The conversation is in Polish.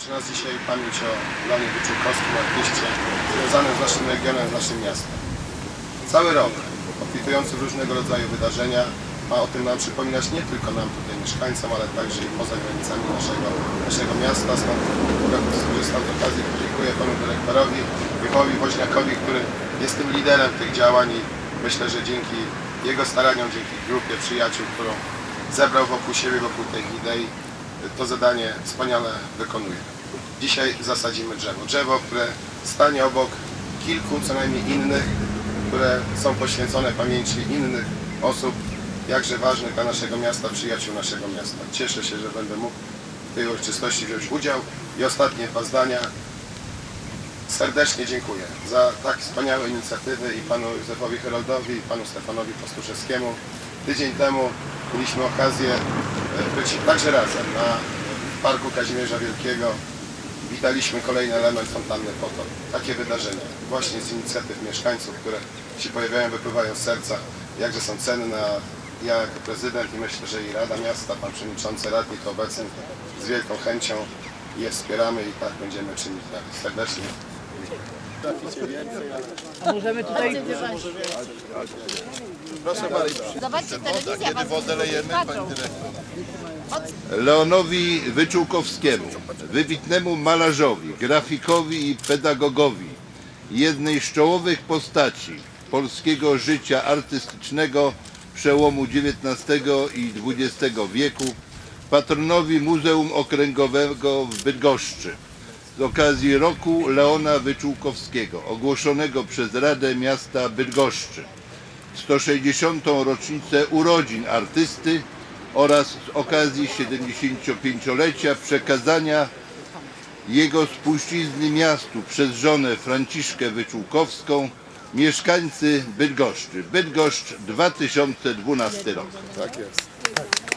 Łączy nas dzisiaj pamięć o Leonie Wyczółkowskim, artyście związanym z naszym regionem, z naszym miastem. Cały rok, obfitujący w różnego rodzaju wydarzenia, ma o tym nam przypominać nie tylko nam tutaj mieszkańcom, ale także i poza granicami naszego, naszego miasta. Stąd skorzystam z okazji, podziękuję panu dyrektorowi, Michałowi Woźniakowi, który jest tym liderem tych działań i myślę, że dzięki jego staraniom, dzięki grupie przyjaciół, którą zebrał wokół siebie, wokół tej idei, to zadanie wspaniale wykonuje. Dzisiaj zasadzimy drzewo. Drzewo, które stanie obok kilku co najmniej innych, które są poświęcone pamięci innych osób, jakże ważnych dla naszego miasta, przyjaciół naszego miasta. Cieszę się, że będę mógł w tej uroczystości wziąć udział. I ostatnie dwa zdania. Serdecznie dziękuję za tak wspaniałe inicjatywy i panu Józefowi Heroldowi, i panu Stefanowi Pastuszewskiemu. Tydzień temu mieliśmy okazję e, być także razem na Parku Kazimierza Wielkiego. Witaliśmy kolejny element fontanny Potok. Takie wydarzenia właśnie z inicjatyw mieszkańców, które się pojawiają, wypływają z serca, jakże są cenne. Ja jako prezydent i myślę, że i Rada Miasta, pan przewodniczący radni to obecny z wielką chęcią je wspieramy i tak będziemy czynić dalej. Serdecznie Możemy tutaj Zobaczcie, telewizja was patrzą. Leonowi Wyczółkowskiemu, wybitnemu malarzowi, grafikowi i pedagogowi, jednej z czołowych postaci polskiego życia artystycznego przełomu XIX i XX wieku, patronowi Muzeum Okręgowego w Bydgoszczy z okazji roku Leona Wyczółkowskiego, ogłoszonego przez Radę Miasta Bydgoszczy. 160. rocznicę urodzin artysty oraz z okazji 75-lecia przekazania jego spuścizny miastu przez żonę Franciszkę Wyczółkowską mieszkańcy Bydgoszczy. Bydgoszcz 2012 rok. tak jest.